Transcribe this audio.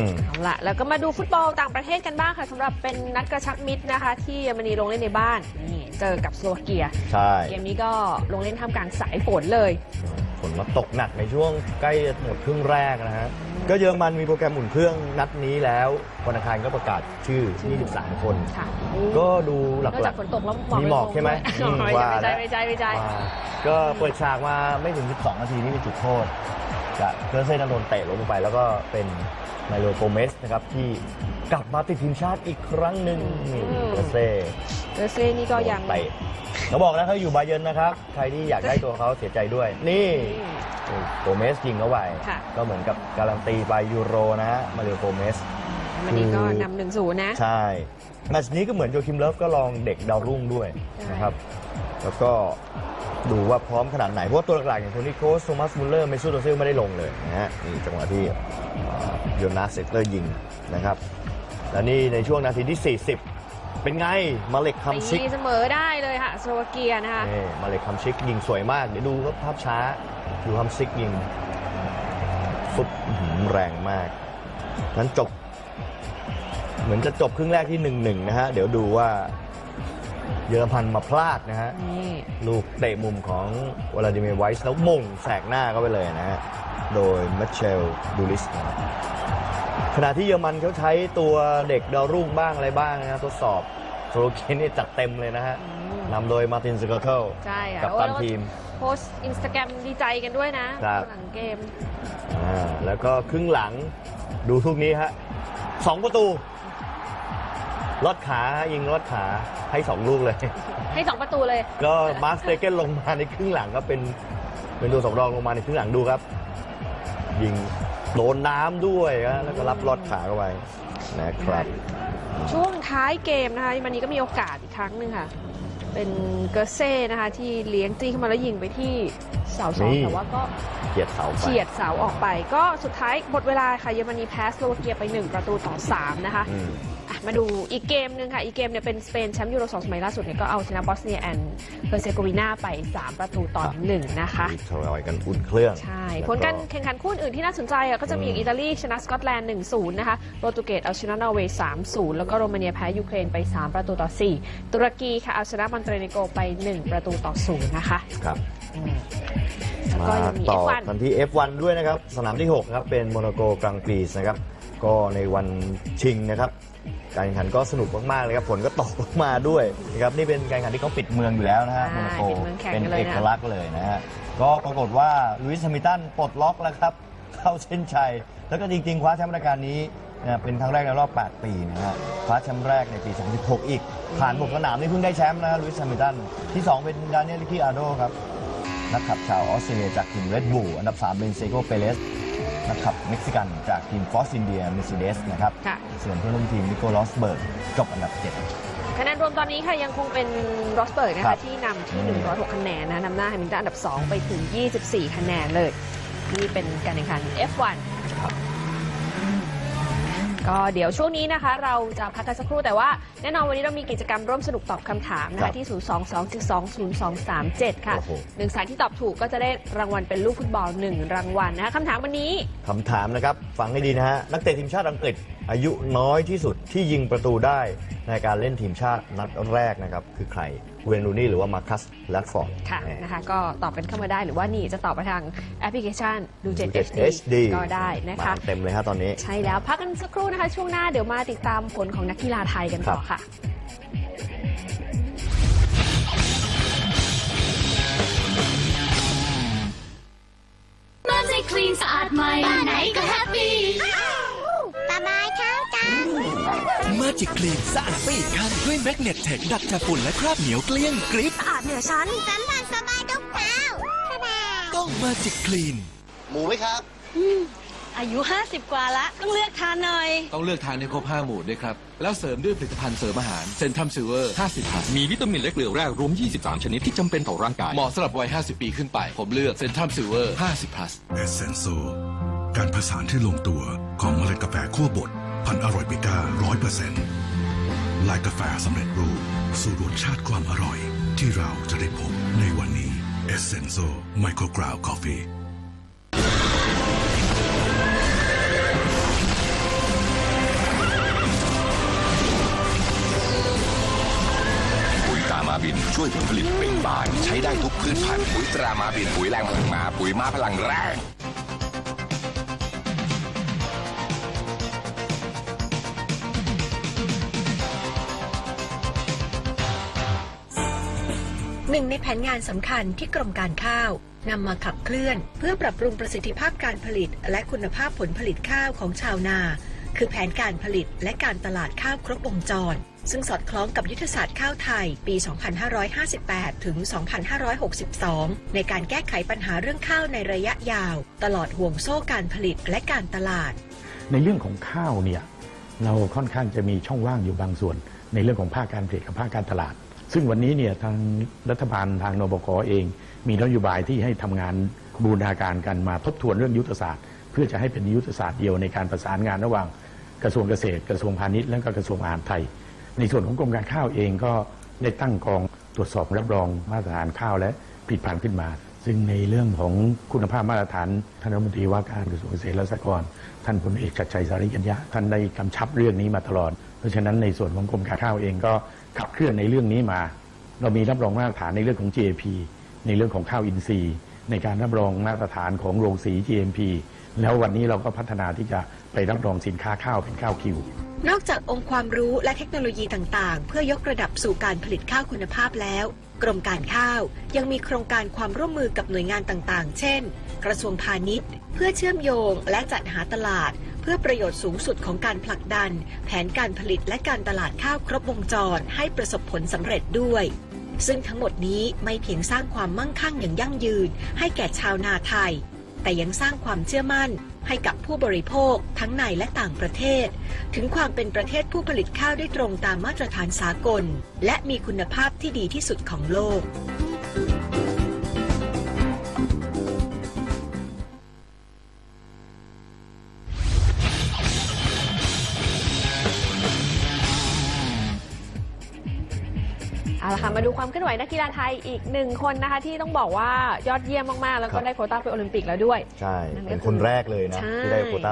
ม เอาละแล้วก็มาดูฟุตบอลต่างประเทศกันบ้างค่ะสำหรับเป็นนัดกระชับมิตรนะคะ ที่เยอรมนีลงเล่นในบ้านนี่เจอกับสโลวาเกีย ใช่เกมนี้ก็ลงเล่นท่ามกลางสายฝนเลย ฝนมาตกหนักในช่วงใกล้จะหมดครึ่งแรกนะฮะ ก็เยอรมันมีโปรแกรมอุ่นเครื่องนัดนี้แล้ววันอังคารก็ประกาศชื่อ 23 คน ค่ะก็ดูหนอกลัจากก ฝนตกแล้วมีหมอกใช่ไหมลงอืมด้วยว่าไม่แล้ใช่ว ไม่ใช่ไม่ใช่ๆอ่าก็เปิดฉากมาไม่ถึง 12 นาทีนี่เป็นจุดโทษ จะเพื่อเซนโดนเตะลงไป แล้วก็เป็นไมโลโกเมสนะครับที่กลับมาติดทีมชาติอีกครั้งหนึ่งนี่เกเซ่เออเซ่นี่ก็ยังเตะเขาบอกนะเขาอยู่บาเยิร์นนะครับ ใครที่อยากได้ตัวเขาเสียใจด้วย นี่โกเมสยิงเข้าไปค่ะก็เหมือนกับการันตีไปยูโรนะฮะมาเรียโกเมสวันนี้ก็นำหนึ่งศูนย์นะ ใช่แมตช์นี้ก็เหมือนโยคิมเลิฟก็ลองเด็กดาวรุ่งด้วยใช่นะครับ แล้วก็ ดูว่าพร้อมขนาดไหน เพราะว่าตัวหลักๆอย่างโทนี่โคสโทมัสมุลเลอร์เมซูโดซิลไม่ได้ลงเลยนะฮะนี่จังหวะที่โยนาสเซตเลอร์ยิงนะครับ แล้วนี่ในช่วงนาทีที่ 40 เป็นไง มาเล็กคัมชิกตีเสมอได้เลยค่ะสโลวาเกียนะคะนี่มาเล็กคัมชิกยิงสวยมาก เดี๋ยวดูครับภาพช้าดูคัมชิกยิงฟุตอื้อหือแรงมากนั้นจบ เหมือนจะจบครึ่งแรกที่หนึ่งหนึ่งนะฮะ เดี๋ยวดูว่า เยอรมันมาพลาดนะฮะ นี่ลูกเตะมุมของวลาดิเมียร์ไวส์แล้วมงแสกหน้าเข้าไปเลยนะฮะ โดยมัชเชลดูลิสนะครับขณะที่เยอรมันเขาใช้ตัวเด็กดาวรุ่งบ้างอะไรบ้างนะฮะทดสอบโซโลเคนนี่จัดเต็มเลยนะฮะอืมนำโดยมาร์ตินสกอเทิลใช่ค่ะกับตันทีม โพสต์อินสตาแกรมดีใจกันด้วยนะครับ หลังเกม อ่าแล้วก็ครึ่งหลังดูทุกนี้ฮะสองประตู ลอดขาฮะยิงลอดขาให้สองลูกเลย ให้สองประตูเลย ก็มาสเตเกนลงมาในครึ่งหลังก็เป็นเป็นตัวสำรองลงมาในครึ่งหลังดูครับ ยิงโดนน้ำด้วยนะแล้วก็รับลอดขาเข้าไปนะครับ ช่วงท้ายเกมนะคะมันนี้ก็มีโอกาสอีกครั้งหนึ่งค่ะ เป็นเกอร์เซ่นะคะ ที่เลี้ยงจี้เข้ามาแล้วยิงไปที่เสาสองนี่ แต่ว่าก็เกียดเสาไป เฉียดเสาออกไป ก็สุดท้ายหมดเวลาค่ะเยอรมนีแพ้สโลวาเกียไป 1 ประตูต่อ 3 นะคะ อืม อะมาดูอีกเกมหนึ่งค่ะ อีกเกมเนี่ยเป็นสเปนแชมป์ยูโร2สมัยล่าสุดเนี่ยก็เอาชนะบอสเนียแอนด์เฮอร์เซโกวีนาไป 3 ประตูต่อ1นะคะมีทรอยกันอุ่นเครื่อง ใช่แล้วผลการแข่งขันคู่อื่นที่น่าสนใจอะก็จะมีอย่างอืมอิตาลีชนะสกอตแลนด์ 1-0 นะคะ โปรตุเกสเอาชนะนอร์เวย์3-0 แล้วก็โรมาเนียแพ้ยูเครนไป 3 ประตูต่อ 4 ตุรกีค่ะเอาชนะมอนเตเนโกไป 1 ประตูต่อ 0 นะคะ ครับอืมแล้วก็มายังมีต่อ F1 กันที่ F1 ด้วยนะครับ สนามที่ 6 ครับ เป็นโมนาโกกรังปรีสนะครับ ก็ในวันชิงนะครับ การแข่งขันก็สนุกมากๆเลยครับฝนก็ตกลงมาด้วยนะครับนี่เป็นการแข่งขันที่เขาปิดเมืองอยู่แล้วนะฮะใช่โมนาโกปิดเมืองแข่งเป็นกันเลยนะเอกลักษณ์เลยนะฮะก็ปรากฏว่าลุยส์แฮมิลตันปลดล็อกแล้วครับเข้าเส้นชัย แล้วก็จริงๆคว้าแชมป์รายการนี้นะเป็นครั้งแรกในรอบ 8 ปีนะฮะคว้าแชมป์แรกในปี 2016 อีก ผ่านหกสนามนี่เพิ่งได้แชมป์นะลุยส์แฮมิลตันที่ 2 เป็นดานิเอลลิคิอาโดครับนักขับชาวออสเตรเลียจากทีมเรดบูลอันดับ 3 เป็นเซโกเปเรส นักขับเม็กซิกันจากทีมฟอสอินเดียเมซิเดสนะครับ ค่ะ ส่วนเพื่อนร่วมทีมนิโคลัสเบิร์กจบอันดับ7คะแนนรวมตอนนี้ค่ะยังคงเป็นรอสเบิร์กนะครัคะบ ที่นำที่อืม106 คะแนนนะนำหน้าแฮมิลตันอันดับ 2 ไปถึง 24 คะแนนเลย นี่เป็นการแข่งขัน F1 ครับ ก็เดี๋ยวช่วงนี้นะคะ เราจะพักกันสักครู่แต่ว่าแน่นอนวันนี้เรามีกิจกรรมร่วมสนุกตอบคำถามนะครัคะบที่ 022-02-0237 ค่ะโอ้โห หนึ่งสายที่ตอบถูกก็จะได้รางวัลเป็นลูกฟุตบอล1รางวัลนะคะคำถามวันนี้คำถามนะครับ ฟังให้ดีนะฮะ นักเตะทีมชาติอังกฤษ อายุน้อยที่สุดที่ยิงประตูได้ในการเล่นทีมชาตินัดแรกนะครับ คือใครเวนรูนี่หรือว่ามาคัสแลดฟอร์ดค่ะนะคะก็ตอบกันเข้ามาได้หรือว่านี่จะตอบไปทางแอปพลิเคชันดูเจ็ด7 HD HD ก็ได้นะคะมาเต็มเลยฮะตอนนี้ ใช่แล้วพักกันสักครู่นะคะ ช่วงหน้าเดี๋ยวมาติดตามผลของนักกีฬาไทยกันต่อค่ะบ้านใจคลีนสะอาดใหม่ มาจิกคลีนสะอาดไปอีกขั้นด้วยแมกเนตเทคดักจับฝุ่นและคราบเหนียวเกลี้ยงกริปสะอาดเหนือชั้นสัมผัสสบายทุกเท้าสบายต้องมาจิกคลีน หมูไหมครับ อายุ 50 กว่าละต้องเลือกทานหน่อย ต้องเลือกทานในครบ5หมู่ด้วยครับ แล้วเสริมด้วยผลิตภัณฑ์เสริมอาหารเซนทัมซิลเวอร์ 50พันมีวิตามินและเกลือแร่รวม 23 ชนิดที่จำเป็นต่อร่างกาย เหมาะสำหรับวัย 50 ปีขึ้นไป ผมเลือกเซนทัมซิลเวอร์ 50 plus เอเซนโซการผสานที่ลงตัวของเมล็ดกาแฟคั่วบด พันอร่อยเบก้าร้อยเปอร์เซ็นต์ลายกาแฟสำเร็จรูป สู่รสชาติความอร่อย ที่เราจะได้พบในวันนี้เอสเซนโซไมโครกราวกาแฟบินช่วยผลผลิตเป็นบานใช้ได้ทุกพืชผันปุ๋ยตรามาบินปุ๋ยแรงพลงมาปุ๋ยมาพลังแรง หนึ่งในแผนงานสำคัญที่กรมการข้าวนำมาขับเคลื่อน เพื่อปรับปรุงประสิทธิภาพการผลิต และคุณภาพผลผลิตข้าวของชาวนา คือแผนการผลิตและการตลาดข้าวครบวงจร ซึ่งสอดคล้องกับยุทธศาสตร์ข้าวไทย ปี 2558 ถึง 2562 ในการแก้ไขปัญหาเรื่องข้าวในระยะยาว ตลอดห่วงโซ่การผลิตและการตลาด ในเรื่องของข้าวเนี่ยเราค่อนข้างจะมีช่องว่างอยู่บางส่วน ในเรื่องของภาคการผลิตกับภาคการตลาด ซึ่งวันนี้เนี่ยทางรัฐบาลทางนบคเอง มีนโยบายที่ให้ทำงานบูรณาการกันมาทบทวนเรื่องยุทธศาสตร์ เพื่อจะให้เป็นยุทธศาสตร์เดียวในการประสานงานระหว่างกระทรวงเกษตร กระทรวงพาณิชย์และก็กระทรวงอาหารไทย ในส่วนของกรมการข้าวเองก็ได้ตั้งกองตรวจสอบรับรองมาตรฐานข้าวและผลิตภัณฑ์ขึ้นมา ซึ่งในเรื่องของคุณภาพมาตรฐานท่านรัฐมนตรีว่าการกระทรวงเกษตรและสหกรณ์ท่านพลเอกชัดชัยสาริกัญญะท่านได้กำชับเรื่องนี้มาตลอด เพราะฉะนั้นในส่วนของกรมการข้าวเองก็ ขับเคลื่อนในเรื่องนี้มา เรามีรับรองมาตรฐานในเรื่องของ GAP ในเรื่องของข้าวอินทรีย์ ในการรับรองมาตรฐานของโรงสี GMP แล้ววันนี้เราก็พัฒนาที่จะไปรับรองสินค้าข้าวเป็นข้าวคิวนอกจากองค์ความรู้และเทคโนโลยีต่างๆ เพื่อยกระดับสู่การผลิตข้าวคุณภาพแล้ว กรมการข้าวยังมีโครงการความร่วมมือกับหน่วยงานต่างๆ เช่น กระทรวงพาณิชย์ เพื่อเชื่อมโยงและจัดหาตลาด เพื่อประโยชน์สูงสุดของการผลักดัน แผนการผลิตและการตลาดข้าวครบวงจรให้ประสบผลสำเร็จด้วย ซึ่งทั้งหมดนี้ไม่เพียงสร้างความมั่งคั่งอย่างยั่งยืน ให้แก่ชาวนาไทย แต่ยังสร้างความเชื่อมั่น ให้กับผู้บริโภคทั้งในและต่างประเทศ ถึงความเป็นประเทศผู้ผลิตข้าวได้ตรงตามมาตรฐานสากล และมีคุณภาพที่ดีที่สุดของโลก ละค่ะมาดูความเคลื่อนไหวนักกีฬาไทยอีกหนึ่งคนนะคะ ที่ต้องบอกว่ายอดเยี่ยมมากๆ แล้วคก็รับได้โควต้าไปโอลิมปิกแล้วด้วย ใช่นั่นก็เป็นคือคนแรกเลยนะใช่ที่ได้โควต้า